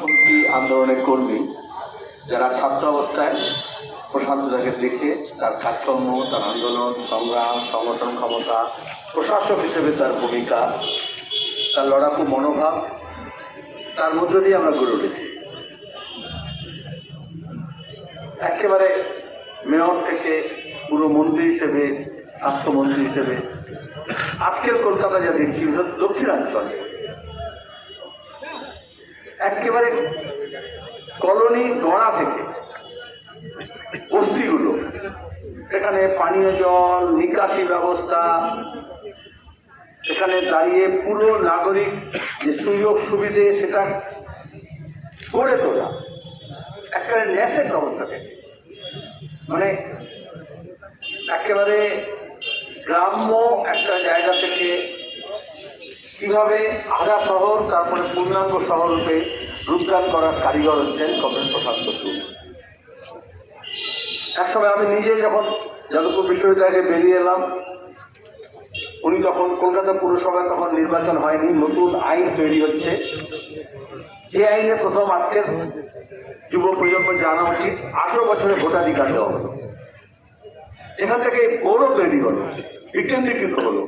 আন্দোলনের কর্মী যারা ছাত্র অবস্থায় প্রশান্ত দাকে দেখে তার কাজকর্ম, তার আন্দোলন, সংগ্রাম, সংগঠন ক্ষমতা, প্রশাসক হিসেবে তার ভূমিকা, তার লড়াকু মনোভাব, তার মধ্য দিয়ে আমরা গড়ে উঠেছি। একেবারে মেয়র থেকে পুরো মন্ত্রী হিসেবে, স্বাস্থ্যমন্ত্রী হিসেবে, আজকের কলকাতা যা দেখছি দক্ষিণাঞ্চলে একেবারে কলোনি গড়া থেকে বস্তিগুলো। এখানে পানীয় জল, নিকাশি ব্যবস্থা, এখানে দাঁড়িয়ে পুরো নাগরিক যে সুযোগ সুবিধে সেটা গড়ে তোলা, একেবারে ন্যাসের ব্যবস্থা মানে একেবারে গ্রাম্য একটা জায়গা থেকে কীভাবে আধা শহর, তারপরে পূর্ণাঙ্গ শহর রূপে রূপদান করার কারিগর হচ্ছেন কমরেড প্রশান্ত চৌধুরী একসময় আমি নিজে যখন যাদবপুর বিশ্ববিদ্যালয় বেরিয়ে এলাম, উনি তখন কলকাতা পুরসভায় তখন নির্বাচন হয়নি, নতুন আইন তৈরি হচ্ছে। যে আইনে প্রথম আজকের যুব প্রজন্ম জানা উচিত, আঠারো বছরের ভোটাধিকার দেওয়া। হলো এখান থেকে বড় তৈরি হলো। বিকেন্দ্রীকৃত হলো।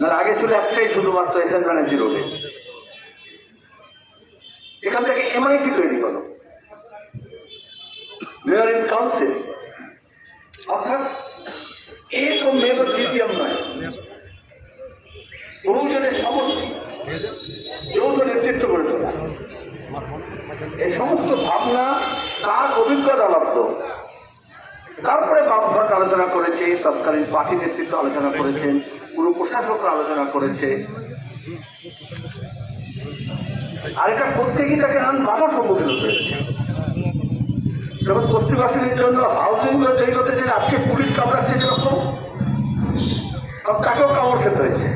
না আগে ছিল একটাই শুধুমাত্র এস এন ব্যানার্জি রোডে। এখান থেকে এমআইসি তৈরি হলো। মেয়র ইন কাউন্সিল অর্থাৎ এই সব মেয়র দ্বিতীয় নয়। বহুজনের সমষ্টি। যৌথ নেতৃত্ব করে এই সমস্ত ভাবনা, তার অভিজ্ঞতা লব্ধ। তারপরে বামফ্রন্ট আলোচনা করেছে, তৎকালীন পার্টি নেতৃত্ব আলোচনা করেছেন পুরো প্রশাসকরা আলোচনা করেছে। আর এটা করতে গিয়ে তাকে নানান বাধা সম্মুখীন হয়েছে। যখন বস্তিবাসীদের জন্য হাউসিং তৈরি করতেছেন আজকে পুলিশ কামড়াচ্ছে যেরকম তাকেও কামড় খেতে হয়েছে।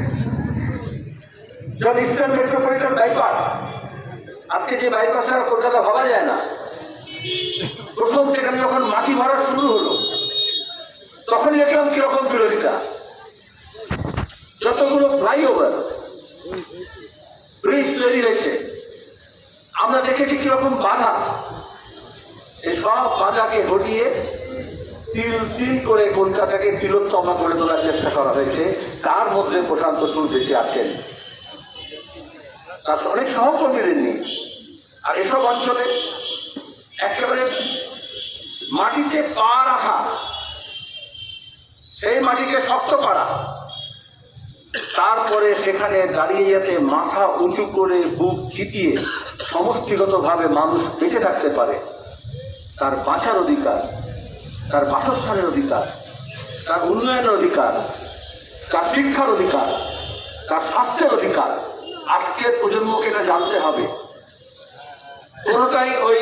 যখন ইস্টার্ন মেট্রোপলিটন বাইপাস আজকে যে বাইপাস আর কলকাতা ভাবা যায় না। প্রথম সেখানে যখন মাটি ভরা শুরু হলো তখন দেখলাম কীরকম বিরোধিতা। যতগুলো ফ্লাইওভার, ব্রিজ তৈরি হয়েছে, আমরা দেখেছি কীরকম বাধা। সব বাধাকে হটিয়ে তিল তিল করে কলকাতাকে তিলোত্তমা করে তোলার চেষ্টা করা হয়েছে। তার মধ্যে প্রশান্ত বেশি আছেন। তার অনেক সহকর্মীদের নিয়ে আর এসব অঞ্চলে একেবারে মাটিতে পা রাখা, সেই মাটিকে শক্ত করা। তারপরে সেখানে দাঁড়িয়ে যাতে মাথা উঁচু করে বুক চিতিয়ে সমষ্টিগতভাবে মানুষ বেঁচে থাকতে পারে। তার বাঁচার অধিকার, তার বাসস্থানের অধিকার, তার উন্নয়নের অধিকার, তার শিক্ষার অধিকার, তার স্বাস্থ্যের অধিকার আজকের প্রজন্মকে এটা জানতে হবে। কোনোটাই ওই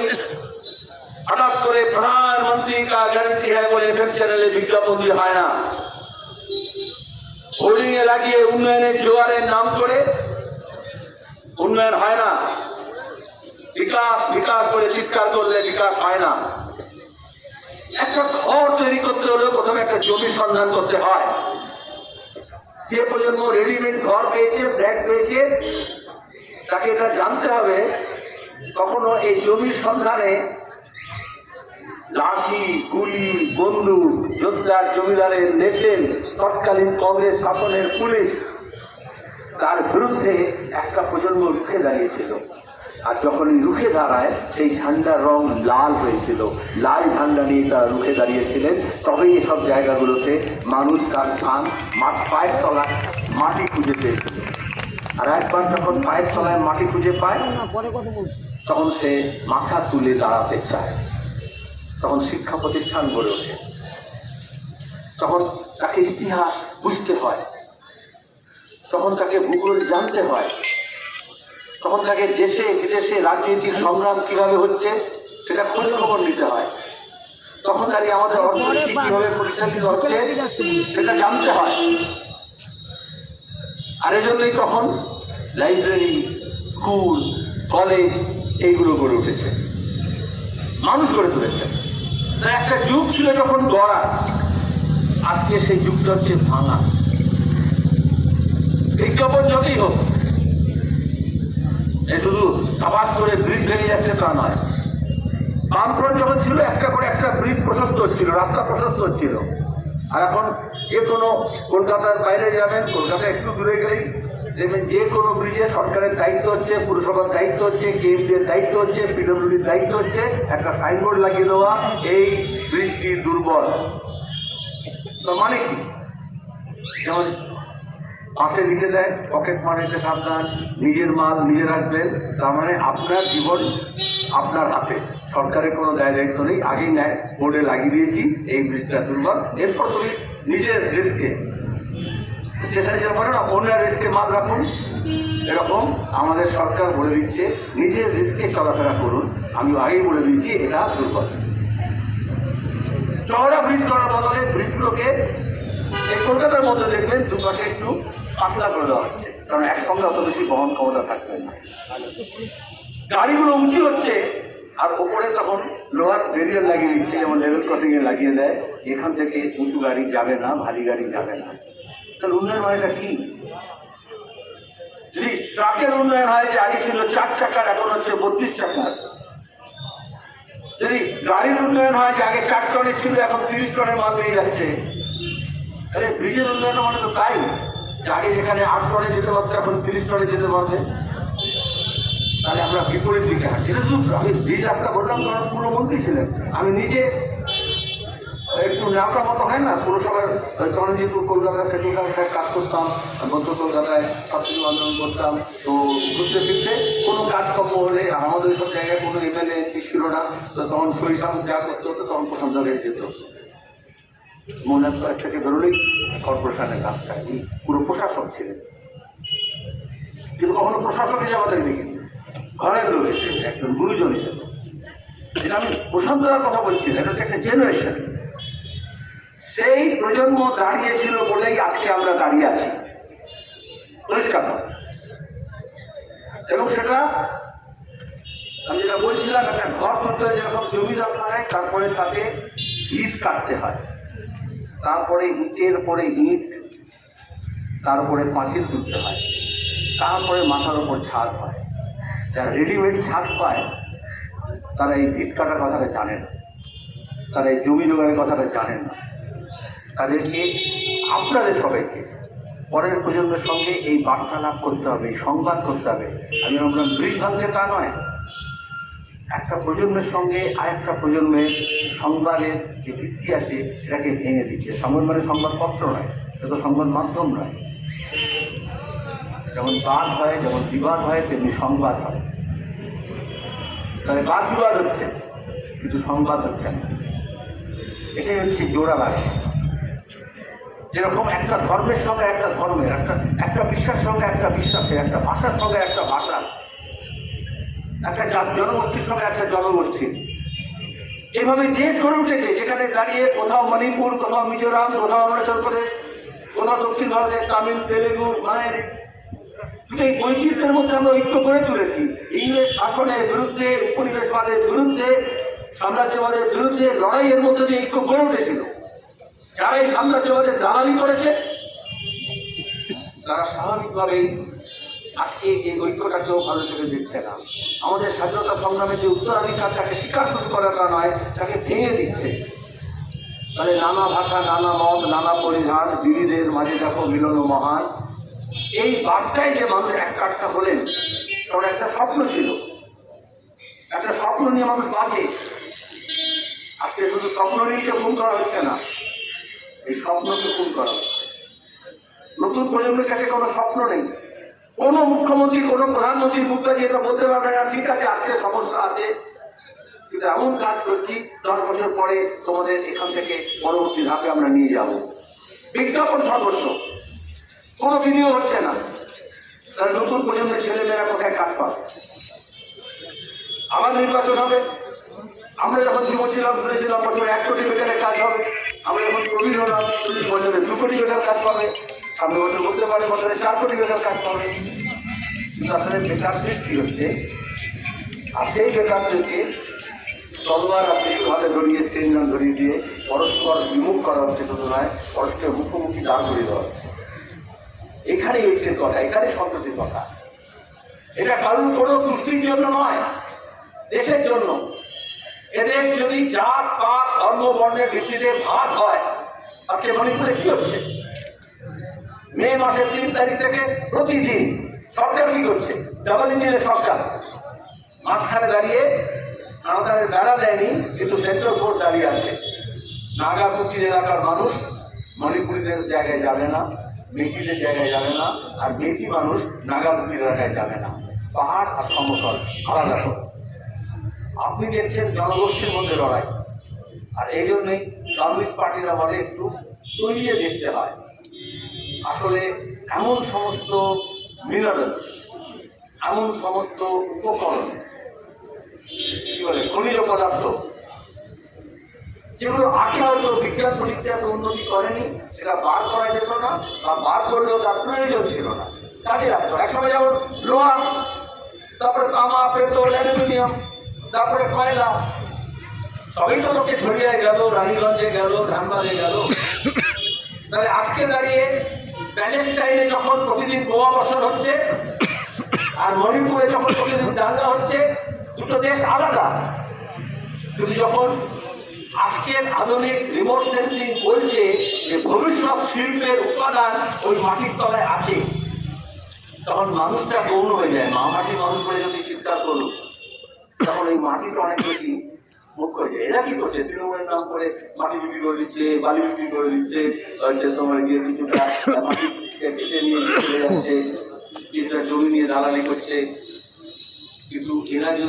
হঠাৎ করে প্রধানমন্ত্রী কা গ্যারান্টি হয় বলে এফএম চ্যানেলে বিজ্ঞাপন দিয়ে হয় না। হোর্ডিং এ লাগিয়ে উন্নয়নের জোয়ারের নাম করে উন্নয়ন হয় না। বিকাশ বিকাশ করে চিৎকার করলে বিকাশ হয় না। একটা ঘর তৈরি করতে হলেও প্রথমে একটা জমি সন্ধান করতে হয়। যে প্রজন্ম রেডিমেড ঘর পেয়েছে ফ্ল্যাট পেয়েছে, তাকে এটা জানতে হবে কখনো এই জমির সন্ধানে লাঠি গুলি বন্দুক যোদ্ধার জমিদারের নেটেল তৎকালীন কংগ্রেস শাসনের পুলিশ তার বিরুদ্ধে একটা প্রজন্ম রুখে দাঁড়িয়েছিল। আর যখন রুখে দাঁড়ায় সেই ঝান্ডার রং লাল হয়েছিল। লাল ঝান্ডা নিয়ে তারা রুখে দাঁড়িয়েছিলেন। তবেই এসব জায়গাগুলোতে মানুষ তার স্থান মাঠ পায়ের তলায় মাটি খুঁজে পেয়েছিল। আর একবার যখন পায়ের তলায় মাটি খুঁজে পায় তখন সে মাথা তুলে দাঁড়াতে চায়। তখন শিক্ষা প্রতিষ্ঠান গড়ে ওঠে। তখন তাকে ইতিহাস বুঝতে হয়। তখন তাকে ভূগোল জানতে হয়। তখন তাকে দেশে, বিদেশে রাজনীতির সংগ্রাম কীভাবে হচ্ছে, সেটা খোঁজ খবর নিতে হয়। তখন দাঁড়িয়ে আমাদের অর্থনীতি কীভাবে পরিচালিত হচ্ছে, সেটা জানতে হয়। আর এজন্যই তখন লাইব্রেরি, স্কুল, কলেজ এইগুলো গড়ে উঠেছে। মানুষ গড়ে তুলেছে। তা একটা যুগ ছিল যখন গড়া। আজকে সেই যুগটা হচ্ছে ভাঙা। বিজ্ঞাপন যতই হোক শুধু আবাস করে ব্রিজ ভেঙে যাচ্ছে তা নয়। বামফ্রন্ট যখন ছিল, একটা করে একটা ব্রিজ প্রশস্ত হচ্ছিল, রাস্তা প্রশস্ত হচ্ছিল। আর এখন যে কোনো কলকাতার বাইরে যাবেন, কলকাতা একটু দূরে গেলেই দেখবেন যে কোনো ব্রিজে সরকারের দায়িত্ব হচ্ছে, পুরসভার দায়িত্ব হচ্ছে, কেএমডির দায়িত্ব হচ্ছে, পিডব্লিউডির দায়িত্ব হচ্ছে, একটা সাইনবোর্ড লাগিয়ে দেওয়া, এই ব্রিজটি দুর্বল। তো মানে কি? যেমন পাশে লিখে দেয়, পকেট মানিতে সাবধান, নিজের মাল নিজে রাখবেন, তার মানে আপনার জীবন আপনার হাতে। সরকারের কোনো দায় দায়িত্ব নেই, আগেই নেয় বোর্ডে লাগিয়ে দিয়েছি, এই ব্রিজটা দুর্বল। এরপর তুমি নিজের রিস্কে স্টেশনে বলে না রাখুন। এরকম আমাদের সরকার বলে দিচ্ছে, নিজের রিস্কে চলাফেরা করুন। আমি আগেই বলে দিয়েছি, এটা দুর্বল। চওড়া ব্রিজ করার বদলে ব্রিজগুলোকে কলকাতার মধ্যে দেখবেন, দুপাশে একটু পাতলা করে দেওয়া হচ্ছে। কারণ একসঙ্গে অত বেশি বহন ক্ষমতা থাকবে না। গাড়িগুলো উঁচু হচ্ছে, আর ওপরে তখন লোহার ব্যারিয়ার লাগিয়ে দিচ্ছে, যেমন লেভেল ক্রসিং এ লাগিয়ে দেয়। এখান থেকে উঁচু গাড়ি যাবে না, ভারী গাড়ি যাবে না। তাহলে উন্নয়ন মানেটা কি? যদি ট্রাকের উন্নয়ন হয়, যে আগে ছিল চার চাকার, এখন হচ্ছে বত্রিশ চাকার। যদি গাড়ির উন্নয়ন হয়, যে আগে চার টনে ছিল, এখন তিরিশ টনের মাল নিয়ে যাচ্ছে। আরে, ব্রিজের উন্নয়ন মানে তো তাই। আগে যেখানে আট টনে যেতে পারতো, এখন তিরিশ টনে যেতে পারবে। তাহলে আমরা বিপরীত দিকে হাঁটছি। এটা শুধু আমি ব্রিজ রাস্তা বললাম কারণ পুরমন্ত্রী ছিলেন। আমি নিজে একটু ন্যাপটা মতো হয় না? পুরসভার যেহেতু কলকাতা কাউন্সিলের কাজ করতাম মধ্য কলকাতায় ছাত্রী আন্দোলন করতাম, তো ঘুরতে ফিরতে কোনো কাজকর্ম হলে আমাদের সব জায়গায় কোনো এমএলএ ছিল না, তো তখন শৈশব যা করতে হতো তখন প্রথম জায়গায় যেত। মনে থেকে বেরোলেই কর্পোরেশনের কাজটা উনি পুরো প্রশাসক ছিলেন। কিন্তু কখনো প্রশাসক হিসেবে আমাদের দেখিনি ঘরের লোক হিসেবে একজন গুরুজন হিসেবে যেটা আমি প্রশান্ত কথা বলছি এটা হচ্ছে একটা জেনারেশন সেই প্রজন্ম দাঁড়িয়েছিল বলেই আজকে আমরা দাঁড়িয়ে আছি। পরিষ্কার। এবং সেটা আমি যেটা বলছিলাম, একটা ঘর করতে হয় যেরকম জমি দরকার হয় তারপরে তাকে ইট কাটতে হয়। তারপরে ইটের পরে ইট, তারপরে পাঁচিল তুলতে হয়। তারপরে মাথার উপর ছাদ হয়। যারা রেডিমেড ছাদ পায়, তারা এই ভিট কাটার কথাটা জানে না। তারা এই জমি জোগাড়ের কথাটা জানেন না। তাদেরকে আপনাদের সবাইকে পরের প্রজন্মের সঙ্গে এই বার্তালাপ করতে হবে সংবাদ করতে হবে। আমি আমরা ব্রিজ তা নয়। একটা প্রজন্মের সঙ্গে আরেকটা প্রজন্মের সংবাদের যে ভিত্তি আছে, সেটাকে ভেঙে দিচ্ছে। সংবাদ মানে সংবাদপত্র নয়, এটা তো সংবাদ মাধ্যম নয়। যেমন বাদ হয়, যেমন বিবাদ হয়, তেমনি সংবাদ হয়। তাহলে বাদ বিবাদ হচ্ছে, কিন্তু সংবাদ হচ্ছে না। এটাই হচ্ছে জোড়া লাগে যেরকম একটা ধর্মের সঙ্গে একটা ধর্মের একটা একটা বিশ্বাসের সঙ্গে একটা বিশ্বাসের একটা ভাষার সঙ্গে একটা ভাষা, একটা জনগোষ্ঠীর সঙ্গে একটা জনগোষ্ঠীর এভাবে দেশ গড়ে উঠেছে যেখানে দাঁড়িয়ে কোথাও মণিপুর, কোথাও মিজোরাম, কোথাও অরুণাচল প্রদেশ, কোথাও দক্ষিণ ভারতের তামিল, তেলেগু মানে এই বৈচিত্র্যের মধ্যে আমরা ঐক্য করে তুলেছি। ইংরেজ শাসনের বিরুদ্ধে, উপনিবেশবাদের বিরুদ্ধে, সাম্রাজ্যবাদের বিরুদ্ধে লড়াইয়ের মধ্যে দিয়ে ঐক্য গড়ে উঠেছিল। যারা এই সাম্রাজ্যবাদের দালালি করেছে তারা স্বাভাবিকভাবেই আজকে এই ঐক্যটাকেও ভালো চোখে দিচ্ছে না। আমাদের স্বাধীনতা সংগ্রামের যে উত্তরাধিকার তাকে স্বীকার শুরু করা তা নয়, তাকে ভেঙে দিচ্ছে। তাহলে নানা ভাষা, নানা মত, নানা পরিধান, দিদিদের মাঝে দেখো মিলন মহান। এই বার্তায় যে মানুষ এক কাটটা হলেন, কারণ একটা স্বপ্ন ছিল। একটা স্বপ্ন নিয়ে মানুষ বাঁচে। আজকে শুধু স্বপ্ন নিয়ে সে খুন করা হচ্ছে না। এই স্বপ্নকে খুন করা হচ্ছে। নতুন প্রজন্মের কাছে কোনো স্বপ্ন নেই। কোন মুখ্যমন্ত্রী, কোনো প্রধানমন্ত্রীর মুখ দিয়ে এটা বলতে পারবে না, ঠিক আছে, আজকে সমস্যা আছে। কিন্তু এমন কাজ করছি, দশ বছর পরে তোমাদের এখান থেকে পরবর্তী ধাপে আমরা নিয়ে যাব। বিজ্ঞাপন সর্বস্ব কোনো বিনিয়োগ হচ্ছে না। তাহলে নতুন প্রজন্মের ছেলেমেয়েরা কোথায় কাজ পাবে? আবার নির্বাচন হবে। আমরা যখন যুব ছিলাম, শুনেছিলাম বছরে এক কোটি বেকারের কাজ হবে। আমরা যখন প্রবীণ হলাম বছরে দু কোটি বেকার কাজ পাবে। সামনে বছর বলতে পারে, বছরে চার কোটি বেকার কাজ পাবে। কিন্তু আসলে বেকার সৃষ্টি হচ্ছে? আর সেই বেকারদেরকে তলোয়ার আপনি ঘরে ধরিয়ে তিনজন ধরিয়ে দিয়ে পরস্পর বিমুখ করা হচ্ছে, শুধু নয়, পরস্পর মুখোমুখি দাঁড় করিয়ে দেওয়া হচ্ছে। এখানে ঐক্যের কথা এখানে সম্প্রতির কথা। এটা কারণ কোনো তুষ্টির জন্য নয়, দেশের জন্য। এদের যদি জাত, পাত, ধর্ম, বর্ণের ভিত্তিতে ভাগ হয়, আজকে মণিপুরে কি হচ্ছে? মে মাসের তিন তারিখ থেকে প্রতিদিন সরকার কি করছে? ডাবল ইঞ্জিনের সরকার। মাঝখানে দাঁড়িয়ে আনাতারের বেড়া দেয়নি, কিন্তু সেন্ট্রাল ফোর্স দাঁড়িয়ে আছে। নাগা কুকির এলাকার মানুষ মণিপুরীদের জায়গায় যাবে না মেকিদের জায়গায় যাবে না, আর মেকি মানুষ নাগা কুকির এলাকায় যাবে না। পাহাড় আর সমতল, আলাদা সব আপনি দেখছেন জনগোষ্ঠীর মধ্যে লড়াই। আর এই জন্যই কমিউনিস্ট পার্টিরা বলে একটু তৈরিয়ে দেখতে হয়। আসলে এমন সমস্ত মিনারেলস, এমন সমস্ত উপকরণ, কি বলে, খনিজ পদার্থ, যেগুলো আগে হয়তো বিজ্ঞান প্রযুক্তি এত উন্নতি করেনি, সেটা বার করা যেত না বা বার করলেও তার প্রয়োজন ছিল না। কাজে রাখতো একসময় যেমন লোহা, তারপরে তামা, পেট্রোল, অ্যালুমিনিয়াম তারপরে কয়লা? সবই তো লোকে ছড়িয়ে গেল, রানীগঞ্জে গেল, ধানবাদে গেল। তাহলে আজকে দাঁড়িয়ে প্যালেস্টাইনে যখন প্রতিদিন বোমা বর্ষণ হচ্ছে, আর মণিপুরে যখন প্রতিদিন দাঙ্গা হচ্ছে, দুটো দেশ আলাদা। কিন্তু যখন আজকের আধুনিক রিমোট সেন্সিং বলছে যে ভবিষ্যৎ শিল্পের উপাদান ওই মাটির তলায় আছে, তখন মানুষটা গৌণ হয়ে যায়। মা মাটির মানুষ বলে যদি চিৎকার করুক। তখন এই মাটিটা অনেক বেশি মুখ করে যায়। এরা কি করছে? তৃণমূলের নাম করে মাটি বিক্রি করে দিচ্ছে, বালি বিক্রি করে দিচ্ছে, হচ্ছে তোমার গিয়ে কিছুটা মাটি কেটে নিয়ে চলে যাচ্ছে, কিছুটা জমি নিয়ে দালালি করছে। কিন্তু এরা যদি